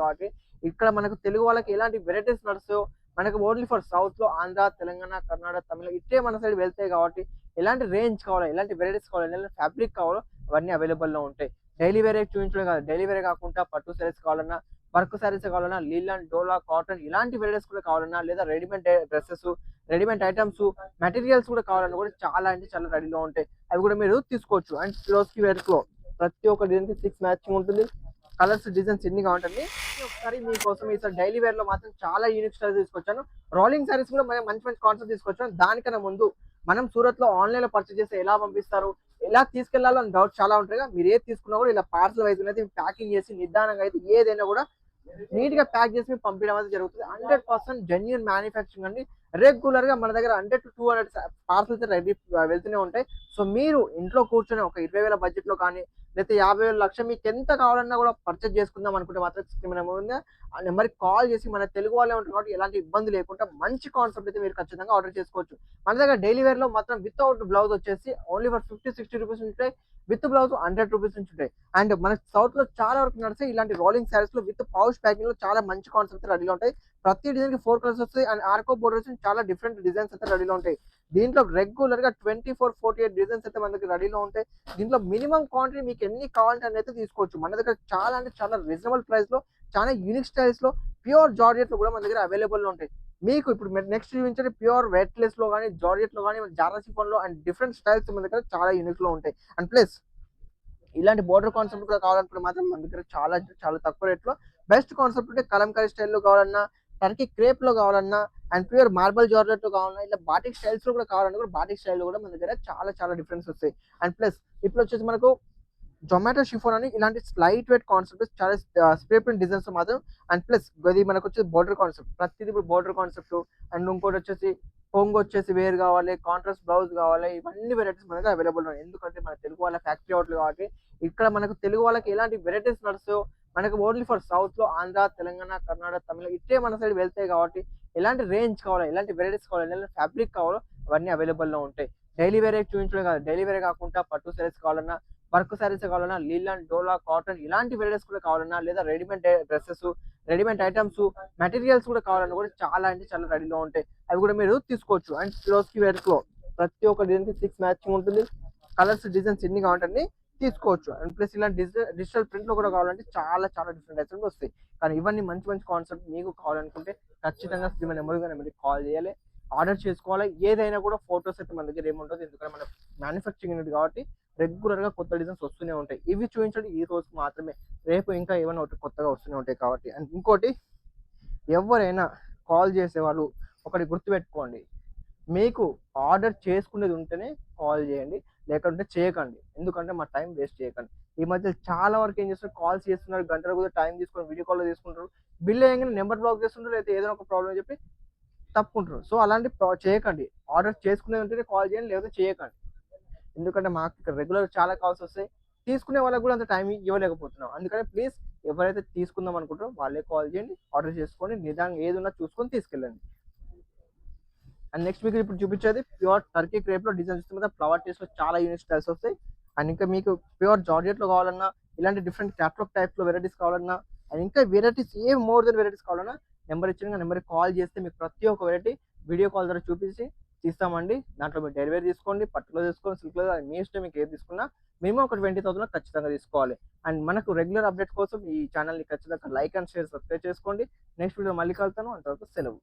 కాబట్టి ఇక్కడ మనకు తెలుగు వాళ్ళకి ఎలాంటి వెరైటీస్ నడుస్తాయో మనకు ఓన్లీ ఫర్ సౌత్లో ఆంధ్ర తెలంగాణ కర్ణాటక తమిళ ఇట్టే మన సైడ్ వెళ్తాయి కాబట్టి ఎలాంటి రేంజ్ కావాలో ఎలాంటి వెరైటీస్ కావాలో ఎలాంటి ఫ్యాబ్రిక్ కావాలో అవన్నీ అవైలబుల్లో ఉంటాయి. డైలీ వేరే చూపించడం కాదు. డైలీ వేరే కాకుండా పట్టు సారీస్ కావాలన్నా వర్క్ సారీస్ కావాలన్నా లీలాన్ డోలా కాటన్ ఇలాంటి వెరైటీస్ కూడా కావాలన్నా లేదా readymade dresses readymade items materials కూడా కావాలన్నా కూడా చాలా అంటే చాలా రెడీలో ఉంటాయి. అవి కూడా మీరు తీసుకోవచ్చు. అండ్ క్లోజ్కి వేర్లో ప్రతి ఒక్క డిజైన్ సిక్స్ మ్యాచింగ్ ఉంటుంది. కలర్స్ డిజైన్స్ ఎన్నిగా ఉంటుంది ఒకసారి మీకోసం ఈసారి డైలీ వేర్లో మాత్రం చాలా యూనిక్ స్టైల్ తీసుకొచ్చాను. రోలింగ్ సారీస్ కూడా మనం మంచి మంచి కాన్సెప్ట్ తీసుకొచ్చాను దానికన్నా ముందు మనం సూరత్లో ఆన్లైన్లో పర్చేస్ చేస్తే ఎలా పంపిస్తారు ఎలా తీసుకెళ్ళాలో అని డౌట్ చాలా ఉంటాయి కదా. మీరు ఏది తీసుకున్నా కూడా ఇలా పార్సల్ వైజ్ అయితే ప్యాకింగ్ చేసి నిదానంగా అయితే ఏదైనా కూడా నీట్గా ప్యాక్ చేసి మీకు పంపించడం అయితే జరుగుతుంది. హండ్రెడ్ పర్సెంట్ జెన్యున్ మ్యానుఫ్యాక్చరింగ్ అండి. రెగ్యులర్గా మన దగ్గర hundred to two hundred parcels ready వెళ్తూనే ఉంటాయి. సో మీరు ఇంట్లో కూర్చొని ఒక ఇరవై వేల బడ్జెట్లో కానీ లేకపోతే యాభై వేల లక్ష మీకు ఎంత కావాలన్నా కూడా పర్చేజ్ చేసుకుందాం అనుకుంటే మాత్రం స్క్రీన్ నెంబర్ ఉంది. ఆ నెంబర్కి కాల్ చేసి మన తెలుగు వాళ్ళే ఉంటారు కాబట్టి ఎలాంటి ఇబ్బంది లేకుండా మంచి కాన్సెప్ట్ అయితే మీరు ఖచ్చితంగా ఆర్డర్ చేసుకోవచ్చు. మన దగ్గర డైలీ వేర్లో మాత్రం వితౌట్ బ్లౌజ్ వచ్చేసి only for fifty sixty rupees ఉంటాయి. విత్ బ్లౌజ్ హండ్రెడ్ రూపీస్ నుంచి ఉంటాయి. అండ్ మనకి సౌత్లో చాలా వరకు నడిస్తే ఇలాంటి రోలింగ్ శారీస్లో విత్ పౌచ్ ప్యాకింగ్లో చాలా మంచి కాన్సెప్ట్ రెడీలో ఉంటాయి. ప్రతి డిజైన్కి ఫోర్ కలర్స్ వస్తాయి. అండ్ ఆర్కో బోర్డర్స్ చాలా డిఫరెంట్ డిజైన్స్ అయితే రెడీలో ఉంటాయి. దీంట్లో రెగ్యులర్గా twenty four forty eight designs అయితే మన దగ్గర రెడీలో ఉంటాయి. దీంట్లో మినిమం క్వాంటిటీ మీకు ఎన్ని కావాలంటే అయితే తీసుకోవచ్చు. మన దగ్గర చాలా అంటే చాలా రీజనబుల్ ప్రైస్లో చాలా యూనిక్ స్టైల్స్లో ప్యూర్ జార్జెట్ కూడా మన దగ్గర అవైలబుల్ ఉంటాయి. మీకు ఇప్పుడు నెక్స్ట్ చూపించండి ప్యూర్ వెట్లెస్లో కానీ జార్జెట్లో కానీ జారాసి ఫోన్లో అండ్ డిఫరెంట్ స్టైల్స్ మన దగ్గర చాలా యూనిక్లో ఉంటాయి. అండ్ ప్లస్ ఇలాంటి బోర్డర్ కాన్సెప్ట్ కూడా కావాలనుకుంటే మాత్రం మన దగ్గర చాలా చాలా తక్కువ రేట్లో బెస్ట్ కాన్సెప్ట్ ఉంటే కలంకారీ స్టైల్లో కావాలన్నా టర్కీ క్రేప్లో కావాలన్నా అండ్ ప్యూర్ మార్బల్ జార్జెట్తో కావాలన్నా ఇలా బాటిక్ స్టైల్స్లో కూడా కావాలన్నా కూడా బాటిక్ స్టైల్ కూడా మన దగ్గర చాలా చాలా డిఫరెన్స్ వస్తాయి. అండ్ ప్లస్ ఇప్పుడు వచ్చేసి మనకు జొమాటో షిఫోన్ అని ఇలాంటి లైట్ వెయిట్ కాన్సెప్ట్ చాలా స్ప్రే ప్రింట్ డిజైన్స్ మాత్రం అండ్ ప్లస్ ఇది మనకు వచ్చేసి బోర్డర్ కాన్సెప్ట్ ప్రతిదీ ఇప్పుడు బోర్డర్ కాన్సెప్ట్ అండ్ ఇంకోటి వచ్చేసి పొంగు వచ్చేసి వేర్ కావాలి కాంట్రాస్ట్ బ్లౌజ్ కావాలి ఇవన్నీ వెరైటీస్ మనకు అవైలబుల్ ఉన్నాయి. ఎందుకంటే మన తెలుగు వాళ్ళ ఫ్యాక్టరీ అవుట్లు కాబట్టి ఇక్కడ మనకు తెలుగు వాళ్ళకి ఎలాంటి వెరైటీస్ నడుస్తాయో మనకు ఓన్లీ ఫర్ సౌత్లో ఆంధ్ర తెలంగాణ కర్ణాటక తమిళ ఇట్టే మన సైడ్ వెళ్తాయి కాబట్టి ఎలాంటి రేంజ్ కావాలో ఎలాంటి వెరైటీస్ కావాలో ఎలాంటి ఫ్యాబ్రిక్ కావాలో అవన్నీ అవైలబుల్లో ఉంటాయి. డైలీ వేరే చూపించడం కాదు. డైలీ వేరే కాకుండా పట్టు సారీస్ కావాలన్నా వర్క్ సారీస్ కావాలన్నా లీలాన్ డోలా కాటన్ ఇలాంటి వెరైటీస్ కూడా కావాలన్నా లేదా readymade dresses readymade items materials కూడా కావాలన్నా కూడా చాలా అంటే చాలా రెడీలో ఉంటాయి. అవి కూడా మీరు తీసుకోవచ్చు. అండ్ క్లోజ్కి వేర్లో ప్రతి ఒక్క డిజైన్కి సిక్స్ మ్యాచింగ్ ఉంటుంది. కలర్స్ డిజైన్స్ ఎన్ని కావాలంటే తీసుకోవచ్చు. అండ్ ప్లస్ ఇలాంటి డిజిటల్ డిజిటల్ ప్రింట్లో కూడా కావాలంటే చాలా చాలా డిఫరెంట్ ఐటమ్స్ వస్తాయి. కానీ ఇవన్నీ మంచి మంచి కాన్సెప్ట్ మీకు కావాలనుకుంటే ఖచ్చితంగా సినిమా నెంబర్ మీరు కాల్ చేయాలి. ఆర్డర్ చేసుకోవాలి. ఏదైనా కూడా ఫొటోస్ అయితే మన దగ్గర ఏముంటుంది ఎందుకంటే మన మ్యానుఫ్యాక్చరింగ్ యూనిట్ కాబట్టి రెగ్యులర్గా కొత్త డిజైన్స్ వస్తూనే ఉంటాయి. ఇవి చూపించండి. ఈ రోజు మాత్రమే. రేపు ఇంకా ఏమైనా ఒకటి కొత్తగా వస్తూనే ఉంటాయి కాబట్టి. అండ్ ఇంకోటి ఎవరైనా కాల్ చేసే వాళ్ళు ఒకటి గుర్తుపెట్టుకోండి. మీకు ఆర్డర్ చేసుకునేది ఉంటేనే కాల్ చేయండి. లేకుంటే చేయకండి. ఎందుకంటే మా టైం వేస్ట్ చేయకండి. ఈ మధ్య చాలా వరకు ఏం చేస్తున్నారు? కాల్స్ చేస్తున్నారు. గంటల కూడా టైం తీసుకొని వీడియో కాల్లో తీసుకుంటారు బిల్ వేయగానే నెంబర్ బ్లాక్ చేస్తుంటారు. లేదా ఏదైనా ఒక ప్రాబ్లం చెప్పి తప్పుకుంటారు సో అలాంటి ప్రా- చేయకండి. ఆర్డర్ చేసుకునేది ఉంటేనే కాల్ చేయండి. లేదా చేయకండి. ఎందుకంటే మాకు ఇక్కడ రెగ్యులర్ చాలా కాల్స్ వస్తాయి. తీసుకునే వాళ్ళకి కూడా అంత టైం ఇవ్వలేకపోతున్నాం. అందుకని ప్లీజ్ ఎవరైతే తీసుకుందాం అనుకుంటారో వాళ్ళే కాల్ చేయండి. ఆర్డర్ చేసుకొని నిజంగా ఏది చూసుకొని తీసుకెళ్ళండి. అండ్ నెక్స్ట్ మీకు ఇప్పుడు చూపించేది ప్యూర్ టర్కీ క్రేప్లో డిజైన్ చూస్తే ఫ్లవర్ టేస్ట్లో చాలా యూనిక్ స్టైల్స్ వస్తాయి. అండ్ ఇంకా మీకు ప్యూర్ జార్జెట్లో కావాలన్నా ఇలాంటి డిఫరెంట్ క్యాటలాగ్ టైప్లో వెరైటీస్ కావాలన్నా అండ్ ఇంకా varieties a more than varieties కావాలన్నా నెంబర్ ఇచ్చిన నెంబర్ కాల్ చేస్తే మీకు ప్రతి ఒక్క వెరైటీ వీడియో కాల్ ద్వారా చూపించి తీస్తామండి. దాంట్లో మీరు డెలివరీ తీసుకోండి పట్టులో తీసుకోండి సిల్క్లో అది మీ ఇష్టం మీకు ఏది తీసుకున్నా మినిమం ఒక ట్వంటీ థౌసండ్ ఖచ్చితంగా తీసుకోవాలి. అండ్ మనకు రెగ్యులర్ అప్డేట్ కోసం ఈ ఛానల్ని ఖచ్చితంగా లైక్ అండ్ షేర్ సబ్స్క్రైబ్ చేసుకోండి. నెక్స్ట్ వీడియో మళ్ళీ కలుతాను అంతవరకు సెలవు.